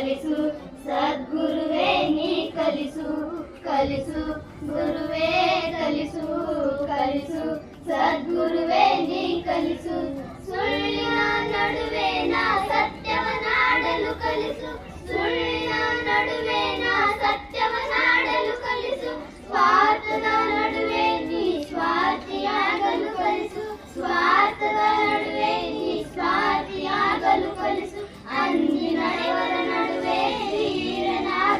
ಕಲಿಸು ಸದ್ಗುರುವೇ ನೀ ಕಲಿಸು ಕಲಿಸು ಗುರುವೇ ಕಲಿಸು ಕಲಿಸು ಸದ್ಗುರುವೇ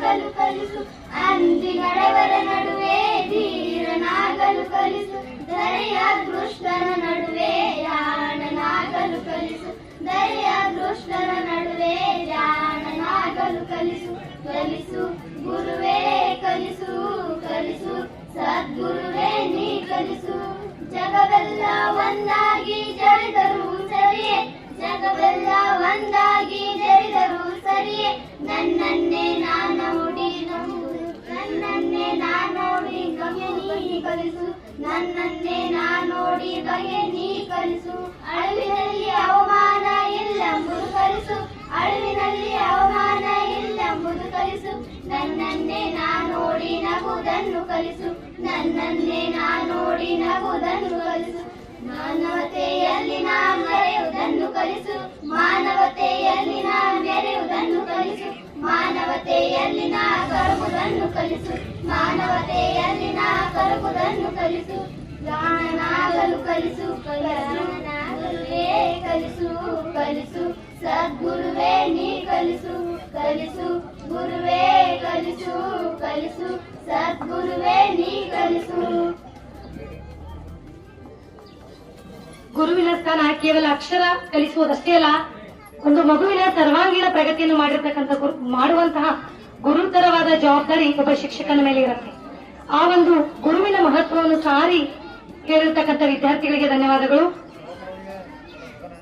ಧೀರನಾಗಲು ಕಲಿಸು. ಅಂದಿನಡೆವರ ನಡುವೆ ಧೀರನಾಗಲು ಕಲಿಸು. ದರೆಯ ದೃಷ್ಟನ ನಡುವೆ ಯಾಣನಾಗಲು ಕಲಿಸು. ದರೆಯ ದೃಷ್ಟನ ನಡುವೆ ಯಾಣನಾಗಲು ಕಲಿಸು. ಕಲಿಸು, ಗುರುವೇ ಕಲಿಸು ಕಲಿಸು. ಸದ್ಗುರುವೇ ನೀ ಕಲಿಸು. ಜಗವೆಲ್ಲ ಒಂದಾಗಿ ಜರಿದರು ಸರಿಯೇ. ಜಗವೆಲ್ಲ ಒಂದಾಗಿ ಜರಿದರು ಸರಿಯೇ. ನನ್ನನ್ನೇ ಕಲಿಸು ನನ್ನನ್ನೇ ನಾನೋಡಿ ಬಗೆ ನೀ ಕಲಿಸು ಅಳುವಿನಲ್ಲಿ ಅವಮಾನ ಇಲ್ಲಂಬುದು ಕಲಿಸು ಅಳುವಿನಲ್ಲಿ ಅವಮಾನ ಇಲ್ಲಂಬುದು ಕಲಿಸು ನನ್ನನ್ನೇ ನಾನೋಡಿ ನಗುವುದನ್ನು ಕಲಿಸು. ನನ್ನನ್ನೇ ನಾನೋಡಿ ನಗುದನ್ನು ಕಲಿಸು. ಮಾನವತೆಯಲ್ಲಿ ಕಲಿಸು. ಮಾನವತೆಯಲ್ಲಿನ ನಾ ಕರಗುವುದನ್ನು ಕಲಿಸು. ಗಾಣನಾಗಲು ಕಲಿಸು. ಜಾಣನಾಗಲುವೇ ಕಲಿಸು. ಕಲಿಸು. ಸದ್ಗುರುವೇ ನೀ ಕಲಿಸು. ಕಲಿಸು. ಗುರುವೇ ಕಲಿಸು. ಕಲಿಸು. ಸದ್ಗುರುವೇ ನೀ ಕಲಿಸು. ಗುರುವಿನ ಸ್ಥಾನ ಕೇವಲ ಅಕ್ಷರ ಕಲಿಸುವುದಷ್ಟೇ ಅಲ್ಲ, ಒಂದು ಮಗುವಿನ ಸರ್ವಾಂಗೀಣ ಪ್ರಗತಿಯನ್ನು ಮಾಡಿರ್ತಕ್ಕಂಥ ಗುರು ಮಾಡುವಂತಹ ಗುರುತರವಾದ ಜವಾಬ್ದಾರಿ ಒಬ್ಬ ಶಿಕ್ಷಕನ ಮೇಲೆ ಇರುತ್ತೆ. ಆ ಒಂದು ಗುರುವಿನ ಮಹತ್ವವನ್ನು ಸಾರಿ ಹೇಳಿರ್ತಕ್ಕಂಥ ವಿದ್ಯಾರ್ಥಿಗಳಿಗೆ ಧನ್ಯವಾದಗಳು.